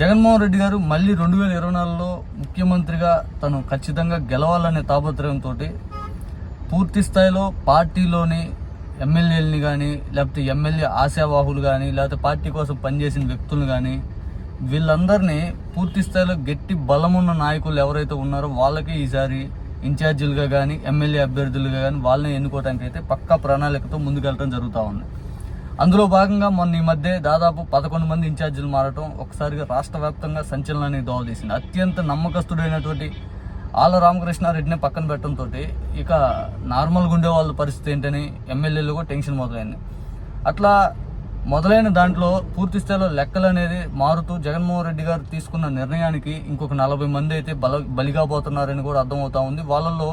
జగన్మోహన్ రెడ్డి గారు మళ్ళీ రెండు వేల ఇరవై నాలుగులో ముఖ్యమంత్రిగా తను ఖచ్చితంగా గెలవాలనే తాపత్రయంతో పూర్తి స్థాయిలో పార్టీలోని ఎమ్మెల్యేలని కానీ లేకపోతే ఎమ్మెల్యే ఆశావాహులు కానీ లేకపోతే పార్టీ కోసం పనిచేసిన వ్యక్తులు కానీ వీళ్ళందరినీ పూర్తి స్థాయిలో గట్టి బలమున్న నాయకులు ఎవరైతే ఉన్నారో వాళ్ళకి ఈసారి ఇన్ఛార్జీలుగా కానీ ఎమ్మెల్యే అభ్యర్థులుగా కానీ వాళ్ళని ఎన్నుకోవడానికి అయితే పక్కా ప్రణాళికతో ముందుకెళ్ళడం జరుగుతూ ఉంది. అందులో భాగంగా మొన్న ఈ మధ్య దాదాపు పదకొండు మంది ఇన్ఛార్జీలు మారటం ఒకసారిగా రాష్ట్ర వ్యాప్తంగా సంచలనానికి దోవదీసింది అత్యంత నమ్మకస్తుడైనటువంటి ఆల రామకృష్ణారెడ్డిని పక్కన పెట్టడంతో ఇక నార్మల్గా ఉండే వాళ్ళ పరిస్థితి ఏంటని ఎమ్మెల్యేలు కూడా టెన్షన్ మొదలైంది. అట్లా మొదలైన దాంట్లో పూర్తి స్థాయిలో లెక్కలు అనేది మారుతూ జగన్మోహన్ రెడ్డి గారు తీసుకున్న నిర్ణయానికి ఇంకొక నలభై మంది అయితే బల బలిగా పోతున్నారని కూడా అర్థమవుతా ఉంది. వాళ్ళల్లో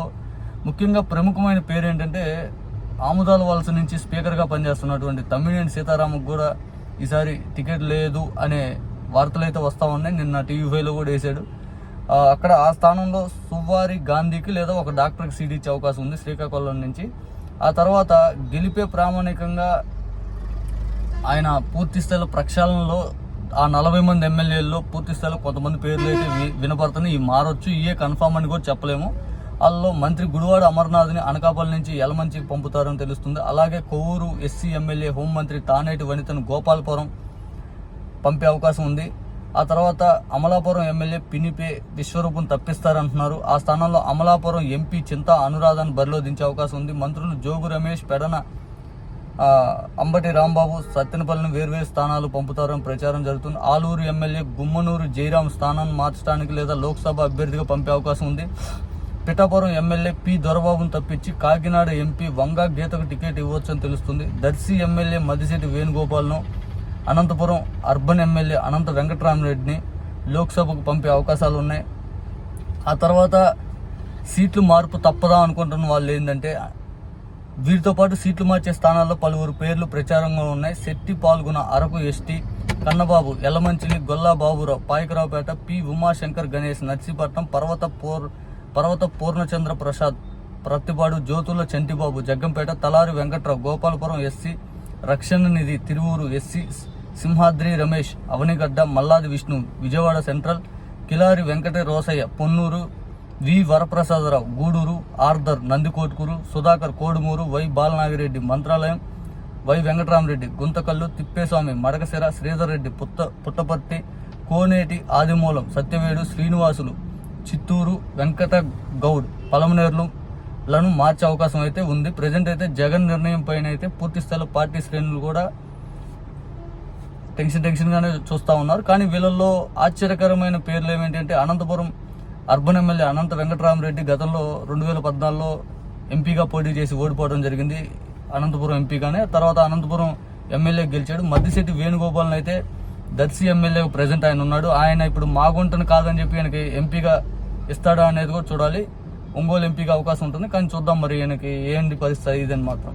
ముఖ్యంగా ప్రముఖమైన పేరు ఏంటంటే ఆముదాల వలస నుంచి స్పీకర్గా పనిచేస్తున్నటువంటి తమ్మినేని సీతారామకు కూడా ఈసారి టికెట్ లేదు అనే వార్తలు అయితే వస్తూ ఉన్నాయి. నిన్న టీవీ ఫైవ్లో కూడా వేశాడు. అక్కడ ఆ స్థానంలో సువ్వారి గాంధీకి లేదా ఒక డాక్టర్కి సీట్ ఇచ్చే అవకాశం ఉంది శ్రీకాకుళం నుంచి. ఆ తర్వాత గెలిపే ప్రామాణికంగా ఆయన పూర్తిస్థాయిలో ప్రక్షాళనలో ఆ నలభై మంది ఎమ్మెల్యేల్లో పూర్తి స్థాయిలో కొంతమంది పేర్లు అయితే వినపడుతున్నాయి. ఈ మారొచ్చు ఇయే కన్ఫామ్ అని కూడా చెప్పలేము. వాళ్ళలో మంత్రి గుడివాడ అమర్నాథ్ని అనకాపల్లి నుంచి యలమంచికి పంపుతారని తెలుస్తుంది. అలాగే కొవ్వూరు ఎస్సీ ఎమ్మెల్యే హోంమంత్రి తానేటి వనితను గోపాలపురం పంపే అవకాశం ఉంది. ఆ తర్వాత అమలాపురం ఎమ్మెల్యే పినిపే విశ్వరూపం తప్పిస్తారంటున్నారు. ఆ స్థానంలో అమలాపురం ఎంపీ చింతా అనురాధాన్ని బరిలో దించే అవకాశం ఉంది. మంత్రులు జోగు రమేష్ పెడన అంబటి రాంబాబు సత్తెనపల్లిని వేర్వేరు స్థానాలు పంపుతారని ప్రచారం జరుగుతుంది. ఆలూరు ఎమ్మెల్యే గుమ్మనూరు జయరాం స్థానాన్ని మార్చడానికి లేదా లోక్సభ అభ్యర్థిగా పంపే అవకాశం ఉంది. పిఠాపురం ఎమ్మెల్యే పి దొరబాబును తప్పించి కాకినాడ ఎంపీ వంగా గీతకు టికెట్ ఇవ్వచ్చని తెలుస్తుంది. దర్శి ఎమ్మెల్యే మదిశెట్టి వేణుగోపాల్ను అనంతపురం అర్బన్ ఎమ్మెల్యే అనంత వెంకటరామరెడ్డిని లోక్సభకు పంపే అవకాశాలు ఉన్నాయి ఆ తర్వాత సీట్లు మార్పు తప్పదా అనుకుంటున్న వాళ్ళు ఏంటంటే వీరితో పాటు సీట్లు మార్చే స్థానాల్లో పలువురు పేర్లు ప్రచారంగా ఉన్నాయి. శెట్టి పాల్గొన Araku ST Kannababu Yellamanchili Golla Baburao Payakaraopeta P Umashankar Ganesh Narsipatnam Parvatha pour Parvatha Purnachandra Prasad Prathipadu Jyothula Chantibabu Jaggampeta Talari Venkatrao Gopalapuram SC Rakshana Nidhi Tiruvuru SC Simhadri Ramesh Avanigadda Malladi Vishnu Vijayawada central Kilari Venkata Rosaiah Ponnuru V Varaprasadarao Gudur Arthur Nandikotkur Sudhakar Kodumur Y Balanagireddy Mantralayam Y Venkataramireddy Guntakal Thippeswamy Madakasira Sridhar Reddy Putta Puttaparthi Koneti Adimulam Satyavedu Srinivasulu Chittoor Venkata Gowd పలమనేర్లు లను మార్చే అవకాశం అయితే ఉంది. Present అయితే జగన్ నిర్ణయం పైన అయితే పూర్తి స్థాయిలో పార్టీ శ్రేణులు కూడా టెన్షన్ టెన్షన్గానే చూస్తూ ఉన్నారు. కానీ వీళ్ళల్లో ఆశ్చర్యకరమైన పేర్లు ఏమిటంటే అనంతపురం అర్బన్ ఎమ్మెల్యే అనంత వెంకటరామరెడ్డి గతంలో రెండు వేల పద్నాలుగులో ఎంపీగా పోటీ చేసి ఓడిపోవడం జరిగింది. అనంతపురం ఎంపీగానే. తర్వాత అనంతపురం ఎమ్మెల్యే గెలిచాడు. మద్దిశెట్టి వేణుగోపాల్ని అయితే దర్శి ఎమ్మెల్యే ప్రజెంట్ ఆయన ఉన్నాడు. ఆయన ఇప్పుడు మాగుంటను కాదని చెప్పి ఆయనకి ఎంపీగా ఇస్తాడా అనేది కూడా చూడాలి. ఒంగోలు ఎంపీకి అవకాశం ఉంటుంది. కానీ చూద్దాం మరి ఈయనకి ఏంటి పరిస్థితి ఇదని మాత్రం.